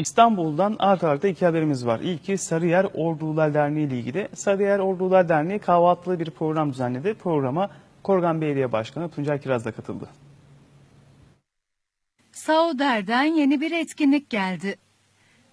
İstanbul'dan arka arkada iki haberimiz var. İlki Sarıyer Ordular Derneği ile ilgili. Sarıyer Ordular Derneği kahvaltılı bir program düzenledi. Programa Korgan Belediye Başkanı Tuncay Kiraz da katıldı. Sauder'den yeni bir etkinlik geldi.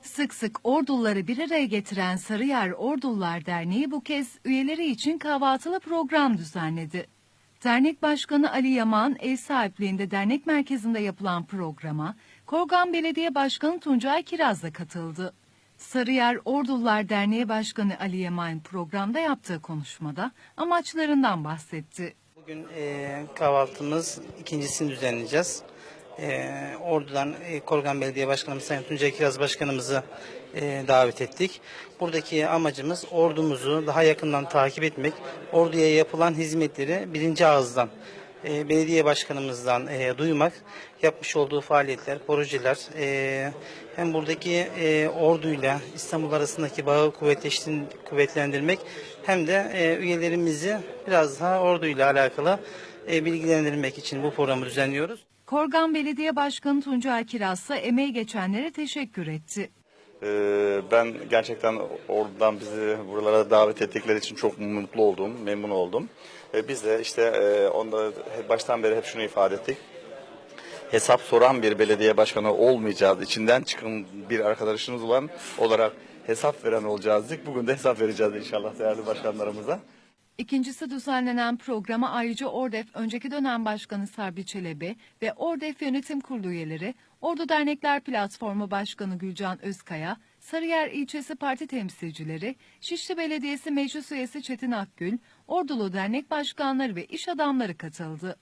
Sık sık orduları bir araya getiren Sarıyer Ordular Derneği bu kez üyeleri için kahvaltılı program düzenledi. Dernek Başkanı Ali Yaman ev sahipliğinde dernek merkezinde yapılan programa Korgan Belediye Başkanı Tuncay Kiraz da katıldı. Sarıyer Ordular Derneği Başkanı Ali Yaman programda yaptığı konuşmada amaçlarından bahsetti. Bugün e, kahvaltımız ikincisini düzenleyeceğiz. E, Ordu'dan e, Korgan Belediye Başkanımız Sayın Tuncay Kiraz Başkanımızı e, davet ettik. Buradaki amacımız ordumuzu daha yakından takip etmek, orduya yapılan hizmetleri birinci ağızdan e, belediye başkanımızdan e, duymak, yapmış olduğu faaliyetler, projeler, e, hem buradaki e, orduyla İstanbul arasındaki bağı kuvvetlendirmek hem de e, üyelerimizi biraz daha orduyla alakalı e, bilgilendirmek için bu programı düzenliyoruz. Korgan Belediye Başkanı Tuncay Kiraz ise emeği geçenlere teşekkür etti. Ee, Ben gerçekten oradan bizi buralara davet ettikleri için çok mutlu oldum, memnun oldum. Ee, Biz de işte e, onda baştan beri hep şunu ifade ettik. Hesap soran bir belediye başkanı olmayacağız. İçinden çıkın bir arkadaşınız olan olarak hesap veren olacağız. Bugün de hesap vereceğiz inşallah değerli başkanlarımıza. İkincisi düzenlenen programa ayrıca Ordef önceki dönem başkanı Sabri Çelebi ve Ordef Yönetim Kurulu üyeleri, Ordu Dernekler Platformu Başkanı Gülcan Özkaya, Sarıyer İlçesi Parti temsilcileri, Şişli Belediyesi Meclis Üyesi Çetin Akgül, Ordulu Dernek Başkanları ve iş adamları katıldı.